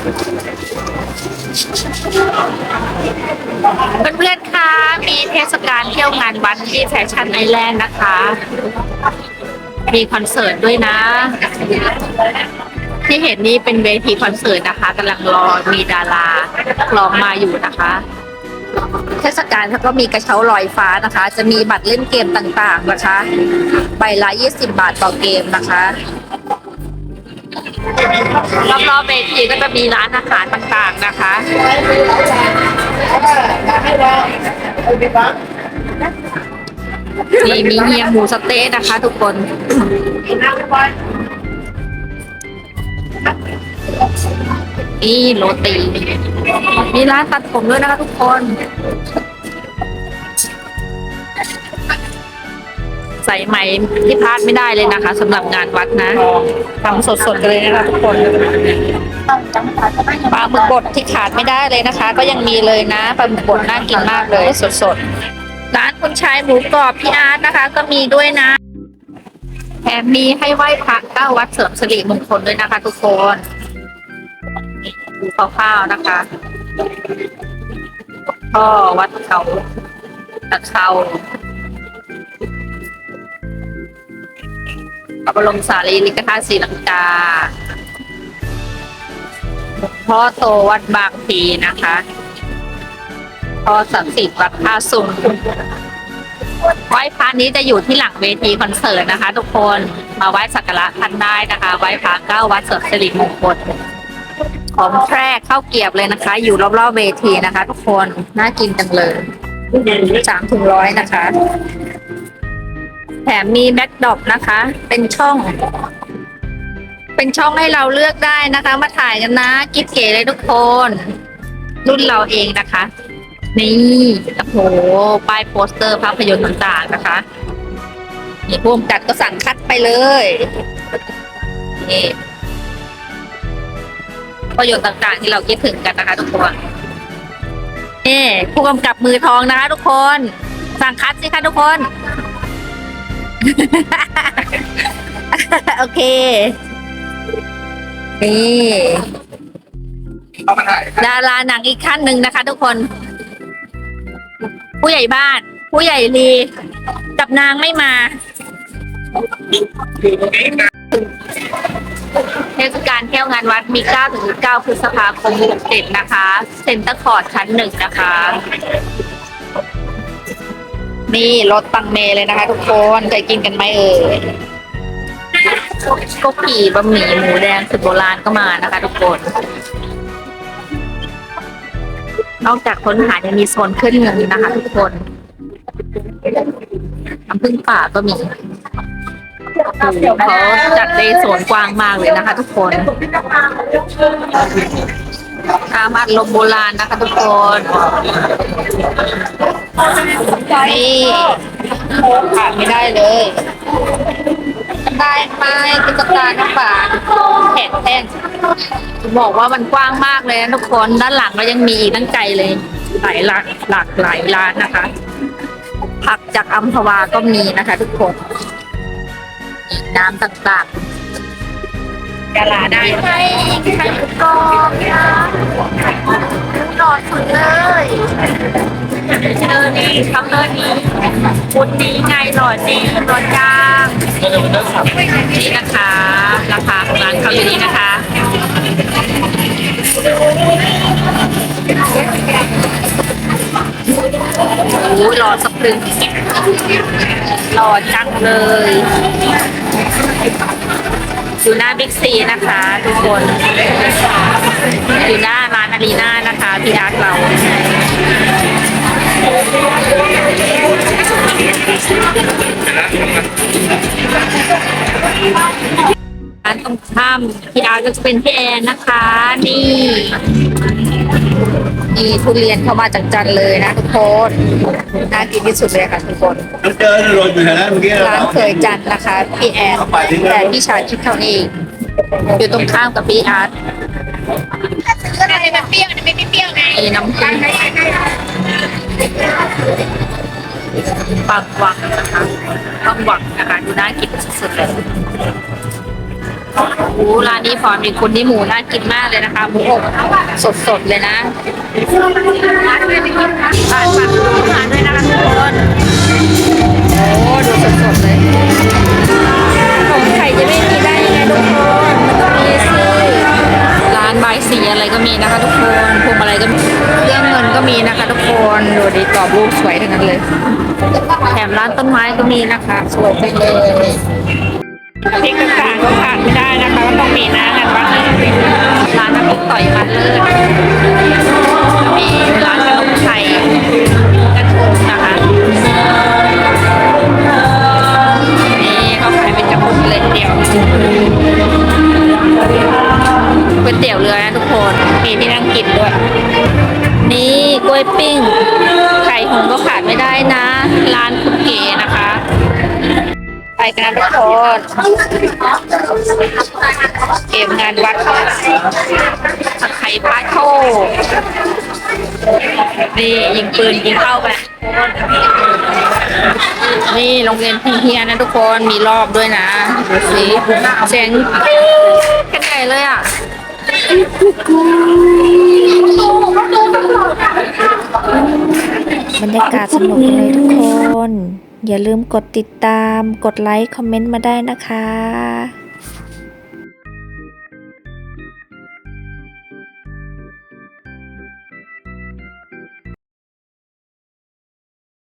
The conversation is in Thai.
เพื่อนๆคะมีเทศกาลเที่ยวงานวัดที่แฟชั่นไอแลนด์นะคะ มีคอนเสิร์ตด้วยนะ ที่เห็นนี่เป็นเวทีคอนเสิร์ตนะคะกำลังรอมีดาราร้องมาอยู่นะคะ เทศกาลเขาก็มีกระเช้าลอยฟ้านะคะ จะมีบัตรเล่นเกมต่างๆนะคะ ใบละ20 บาทต่อเกมนะคะ รอบๆเวทีก็จะมีร้านอาหารต่างๆนะคะมีมีเฮียหมูสเต๊ะนะคะทุกคนนี่โรตี มีร้านตัดผมด้วยนะคะทุกคน ใส่ไหมที่พลาดไม่ได้เลยนะคะสำหรับงานวัดนะทำสดๆกันเลยนะคะทุกคนปลาหมึกบดที่ขาดไม่ได้เลยนะคะ ก็ยังมีเลยนะปลาหมึกบดน่ากินมากเลยสดๆ ร้านคุณชายหมูกรอบพี่อาร์ตนะคะ ก็มีด้วยนะแถมมีให้ไหว้พระเก้าวัดเสริมสิริมงคลด้วยนะคะ ทุกคนดูคร่าวๆนะคะพ่อวัดเขาตะเขา ระบรมสารีริกธาตุศรีลังกาหลวงพ่อโตวัดบางพีนะคะพ่อศักดิ์สิทธิ์วัดท่าสุงไหว้พระนี้จะอยู่ที่หลังเวทีคอนเสิร์ตนะคะ ทุกคนมาไหว้สักการะท่านได้นะคะไหว้พระเก้าวัดเสริมสิริมงคลของแพร่ข้าเกียบเลยนะคะ อยู่รอบๆเวทีนะคะ ทุกคนน่ากินจังเลยสามถึงร้อยนะคะ แถมมีแบ็คดรอปนะคะ เป็นช่อง เป็นช่องให้เราเลือกได้นะคะ มาถ่ายกันนะกิ๊บเก๋เลยทุกคน รุ่นเราเองนะคะ นี่โอ้โหป้ายโปสเตอร์ภาพยนตร์ต่างๆนะคะนี่พวงจัดก็สั่งคัดไปเลยนี่ประโยชน์ต่างๆ ที่เราคิดถึงกันนะคะทุกคนนี่ผู้กำกับมือทองนะคะทุกคน สั่งคัดสิคะทุกคน โอเค นี่เอามาถ่ายดาราหนังอีกขั้นหนึ่งนะคะ ทุกคน ผู้ใหญ่บ้าน ผู้ใหญ่ลีกับนางไม่มาอยู่ตรงนี้นะเทศกาลเที่ยวงานวัดมี 9 ถึง 9 พฤษภาคม 67 นะคะ เซ็นเตอร์คอร์ดชั้นหนึ่งนะคะ นี่รถตังเมเลยนะคะ ทุกคนเคยกินกันไหมเอ่ยก็กี่บะหมี่หมูแดงสุดโบราณก็มานะคะ ทุกคน นอกจากค้นหายังมีโซนขึ้นเงินนะคะ ทุกคนน้ำพึ่งป่าก็มีเขาจัดในสวนกว้างมากเลยนะคะ ทุกคนตามอัดลมโบราณนะคะ ทุกคน นี่ขาดไม่ได้เลยได้ไหมตุ๊กตาน้ำป่าแขนแท่งบอกว่ามันกว้างมากเลยนะทุกคนด้านหลังก็ยังมีอีกตั้งใจเลย หลายหลักหลากหลายร้านนะคะ ผักจากอัมพวาก็มีนะคะ ทุกคนน้ำต่างๆ ดาราได้ใช่ใช่กองนะหลอดสุดเลยเจอนี่ทำเลยนี่บุญนี้ไงหลอดนี้หลอดกลางนี่นะคะ ราคาของร้านเขาอยู่นี่นะคะโอ้ยหลอดสะพรึงหลอดจังเลย อยู่หน้าบิ๊กซีนะคะทุกคน อยู่หน้าร้านอารีนานะคะพี่อาร์ตเราร้านตรงข้ามพี่อาร์ตก็จะเป็นพี่แอนนะคะ นี่ นี่ทุเรียนเข้ามาจากจันทร์เลยนะทุกคนน่ากินที่สุดเลยค่ะทุกคนมันเจอหล่นอยู่แถวนั้นเมื่อกี้ร้านเคยจันทร์นะคะพี่แอนแต่พี่ชายคิดเขาเองอยู่ตรงข้ามกับพี่อาร์ตอะไรมันเปรี้ยวอันนี้ไม่เปรี้ยวไงมีน้ำผึ้งปังหวังนะคะปังหวังนะคะดูน่ากินสุดๆเลยโอ้ ร้านนี้พรมีคุณที่หมูน่ากินมากเลยนะคะหมูอบสดๆเลยนะผ่านผักดูทานด้วยนะคะทุกคนโอ้ดูสดๆเลยของไข่จะไม่มีได้ยังไงทุกคนมันก็มีสิร้านใบายสีอะไรก็มีนะคะ ทุกคนพวงอะไรก็มีเครื่องเงินก็มีนะคะ ทุกคนดูดิกรอบรูปสวยทั้งนั้นเลยแถมร้านต้นไม้ก็มีนะคะ สวยจังเลย พริกต่างๆก็ขาดไม่ได้นะคะก็ต้องมีนะงานวันี้ร้านน้ำพริกต่อยมันเลิศมีร้านขนมไทยกระทงนะคะนี่เขาขายเป็นกระปุกเลยเดียวก๋วยเตี๋ยวเรือนะทุกคนมีที่นั่งกินด้วย นี่กล้วยปิ้ง ไข่หงก็ขาดไม่ได้นะ ร้านคุณเก๋นะคะ กันทุกคนเกมงานวัดไข่พาโชนี่ยิงปืนยิงเข้าไปนี่โรงเรียนพีเฮียนะทุกคนมีรอบด้วยนะดูสิเสียงกันใหญ่เลยอะบรรยากาศสนุกเลยทุกคน อย่าลืมกดติดตาม กดไลค์ คอมเมนต์มาได้นะคะ